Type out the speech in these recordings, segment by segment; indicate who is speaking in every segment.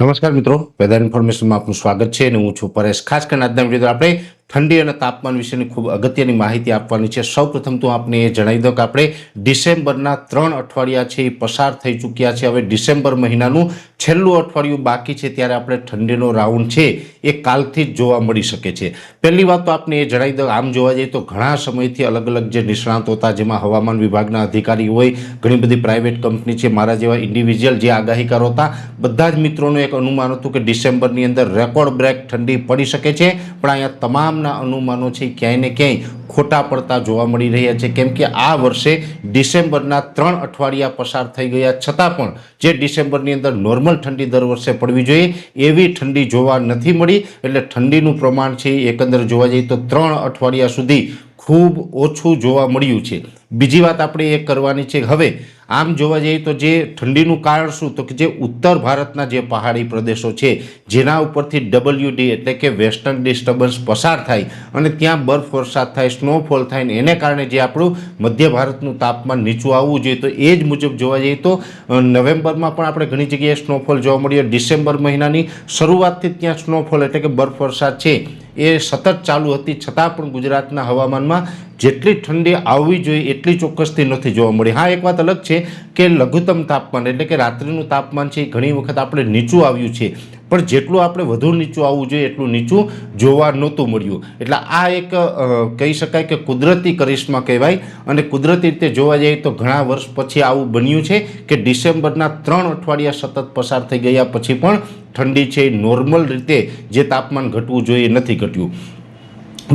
Speaker 1: નમસ્કાર મિત્રો વેધર ઇન્ફોર્મેશનમાં આપનું સ્વાગત છે અને હું છું પરેશ. ખાસ કરીને આજના વીડિયો આપણે ઠંડી અને તાપમાન વિશેની ખૂબ અગત્યની માહિતી આપવાની છે. સૌપ્રથમ તો આપને એ જણાવી દઉં કે આપણે ડિસેમ્બરના ત્રણ અઠવાડિયા છે એ પસાર થઈ ચૂક્યા છે. હવે ડિસેમ્બર મહિનાનું છેલ્લું અઠવાડિયું બાકી છે ત્યારે આપણે ઠંડીનો રાઉન્ડ છે એ કાલથી જ જોવા મળી શકે છે. પહેલી વાત તો આપને એ જણાવી દઉં, આમ જોવા જઈએ તો ઘણા સમયથી અલગ અલગ જે નિષ્ણાતો હતા, જેમાં હવામાન વિભાગના અધિકારી હોય, ઘણી બધી પ્રાઇવેટ કંપની છે, મારા જેવા ઇન્ડિવિજ્યુઅલ જે આગાહીકારો હતા, બધા જ મિત્રોનું એક અનુમાન હતું કે ડિસેમ્બરની અંદર રેકોર્ડ બ્રેક ઠંડી પડી શકે છે. પણ અહીંયા તમામના અનુમાનો છે ક્યાંય ને ક્યાંય ખોટા પડતા જોવા મળી રહ્યા છે. કેમ કે આ વર્ષે ડિસેમ્બરના ત્રણ અઠવાડિયા પસાર થઈ ગયા. છતાં પણ જે ડિસેમ્બરની અંદર નોર્મલ ઠંડી દર વર્ષે પડવી જોઈએ, એવી ઠંડી જોવા નથી મળી. એટલે ઠંડીનું પ્રમાણ છે એકંદર જોવા જઈએ તો ત્રણ અઠવાડિયા સુધી ખૂબ ઓછું જોવા મળ્યું છે. બીજી વાત આપણે એ કરવાની છે હવે આમ જોવા જઈએ તો જે ઠંડીનું કારણ શું? તો કે જે ઉત્તર ભારતના જે પહાડી પ્રદેશો છે, જેના ઉપરથી ડબલ્યુડી એટલે કે વેસ્ટર્ન ડિસ્ટર્બન્સ પસાર થાય અને ત્યાં બરફ વરસાદ થાય સ્નોફોલ થાય ને એને કારણે જે આપણું મધ્ય ભારતનું તાપમાન નીચું આવવું જોઈએ. તો એ જ મુજબ જોવા જઈએ તો નવેમ્બરમાં પણ આપણે ઘણી જગ્યાએ સ્નોફોલ જોવા મળ્યો. ડિસેમ્બર મહિનાની શરૂઆતથી ત્યાં સ્નોફોલ એટલે કે બરફ વરસાદ છે. એ સતત ચાલુ હતી. છતાં પણ ગુજરાતના હવામાનમાં જેટલી ઠંડી આવવી જોઈએ એટલી ચોક્કસથી નથી જોવા મળી. હા, એક વાત અલગ છે કે લઘુત્તમ તાપમાન એટલે કે રાત્રિનું તાપમાન છે એ ઘણી વખત આપણે નીચું આવ્યું છે. પણ જેટલું આપણે વધુ નીચું આવવું જોઈએ, એટલું નીચું જોવા નહોતું મળ્યું. એટલે આ એક કહી શકાય કે કુદરતી કરિશ્મા કહેવાય. અને કુદરતી રીતે જોવા જઈએ તો ઘણા વર્ષ પછી આવું બન્યું છે કે ડિસેમ્બરના ત્રણ અઠવાડિયા સતત પસાર થઈ ગયા પછી પણ ઠંડી છે, નોર્મલ રીતે જે તાપમાન ઘટવું જોઈએ નથી ઘટ્યું.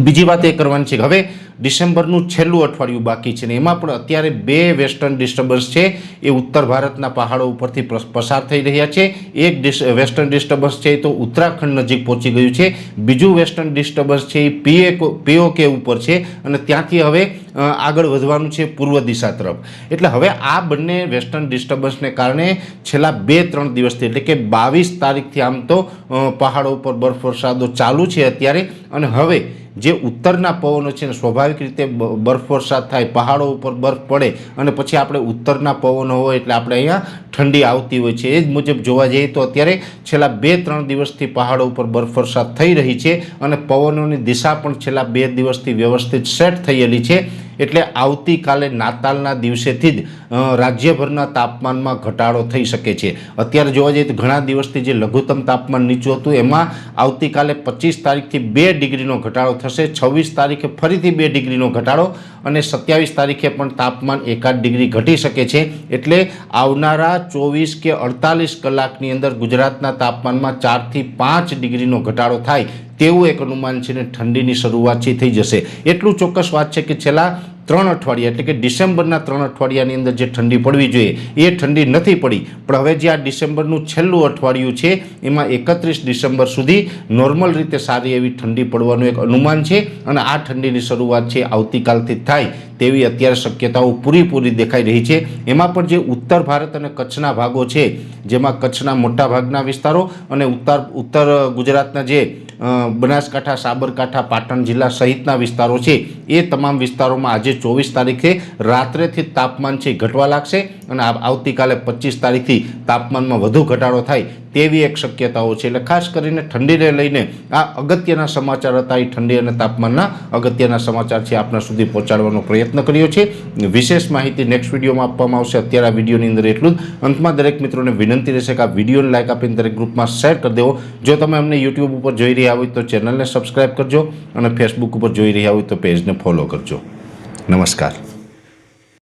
Speaker 1: બીજી વાત એ કરવાની છે કે હવે ડિસેમ્બરનું છેલ્લું અઠવાડિયું બાકી છે ને એમાં પણ અત્યારે બે વેસ્ટર્ન ડિસ્ટર્બન્સ છે. એ ઉત્તર ભારતના પહાડો ઉપરથી પસાર થઈ રહ્યા છે. એક વેસ્ટર્ન ડિસ્ટર્બન્સ છે તો ઉત્તરાખંડ નજીક પહોંચી ગયું છે. બીજું વેસ્ટર્ન ડિસ્ટર્બન્સ છે એ પીએ પીઓકે ઉપર છે અને ત્યાંથી હવે આગળ વધવાનું છે પૂર્વ દિશા તરફ. એટલે હવે આ બંને વેસ્ટર્ન ડિસ્ટર્બન્સને કારણે છેલ્લા બે, ત્રણ દિવસથી એટલે કે બાવીસ તારીખથી આમ તો પહાડો ઉપર બરફ વરસાદો ચાલુ છે અત્યારે. અને હવે જે ઉત્તરના પવનો છે સ્વાભાવિક રીતે બરફ વરસાદ થાય, પહાડો ઉપર બરફ પડે અને પછી આપણે ઉત્તરના પવનો હોય એટલે આપણે અહીંયા ઠંડી આવતી હોય છે. એ જ મુજબ જોવા જઈએ તો અત્યારે છેલ્લા બે ત્રણ દિવસથી પહાડો ઉપર બરફ વરસાદ થઈ રહી છે અને પવનોની દિશા પણ છેલ્લા બે દિવસથી વ્યવસ્થિત સેટ થયેલી છે. એટલે આવતીકાલે નાતાલના દિવસેથી જ રાજ્યભરના તાપમાનમાં ઘટાડો થઈ શકે છે. અત્યારે જોવા જઈએ તો ઘણા દિવસથી જે લઘુત્તમ તાપમાન નીચું હતું, એમાં આવતીકાલે પચીસ તારીખથી બે ડિગ્રીનો ઘટાડો થશે, છવ્વીસ તારીખે ફરીથી બે ડિગ્રીનો ઘટાડો અને સત્યાવીસ તારીખે પણ તાપમાન એકાદ ડિગ્રી ઘટી શકે છે. એટલે આવનારા ચોવીસ કે અડતાલીસ કલાકની અંદર ગુજરાતના તાપમાનમાં ચારથી પાંચ ડિગ્રીનો ઘટાડો થાય તેવું એક અનુમાન છે ને ઠંડીની શરૂઆતથી થઈ જશે. એટલું ચોક્કસ વાત છે કે છેલ્લા ત્રણ અઠવાડિયા, એટલે કે ડિસેમ્બરના ત્રણ અઠવાડિયાની અંદર જે ઠંડી પડવી જોઈએ, એ ઠંડી નથી પડી. પણ હવે જે આ ડિસેમ્બરનું છેલ્લું અઠવાડિયું છે, એમાં એકત્રીસ ડિસેમ્બર સુધી નોર્મલ રીતે સારી એવી ઠંડી પડવાનું એક અનુમાન છે અને આ ઠંડીની શરૂઆત છે આવતીકાલથી થાય તેવી અત્યારે શક્યતાઓ પૂરીપૂરી દેખાઈ રહી છે. એમાં પણ જે ઉત્તર ભારત અને કચ્છના ભાગો છે, જેમાં કચ્છના મોટા ભાગના વિસ્તારો અને ઉત્તર ઉત્તર ગુજરાતના જે બનાસકાંઠા, સાબરકાંઠા, પાટણ જિલ્લા સહિતના વિસ્તારો છે. એ તમામ વિસ્તારોમાં આજે ચોવીસ તારીખે રાત્રેથી તાપમાન છે, ઘટવા લાગશે અને આવતીકાલે પચીસ તારીખથી તાપમાનમાં વધુ ઘટાડો થાય તેવી એક શક્યતાઓ છે. એટલે ખાસ કરીને ઠંડીને લઈને આ અગત્યના સમાચાર હતા, એ ઠંડી અને તાપમાનના અગત્યના સમાચાર છે, આપના સુધી પહોંચાડવાનો પ્રયત્ન કર્યો છે. વિશેષ માહિતી નેક્સ્ટ વિડીયોમાં આપવામાં આવશે. અત્યારે આ વિડીયોની અંદર એટલું જ. અંતમાં દરેક મિત્રોને વિનંતી રહેશે કે આ વિડીયોને લાઇક આપીને દરેક ગ્રુપમાં શેર કરી દેવો. જો તમે અમને યુટ્યુબ ઉપર જોઈ રહ્યા હોય તો ચેનલને સબસ્ક્રાઈબ કરજો અને ફેસબુક ઉપર જોઈ રહ્યા હોય તો પેજને ફોલો કરજો. નમસ્કાર.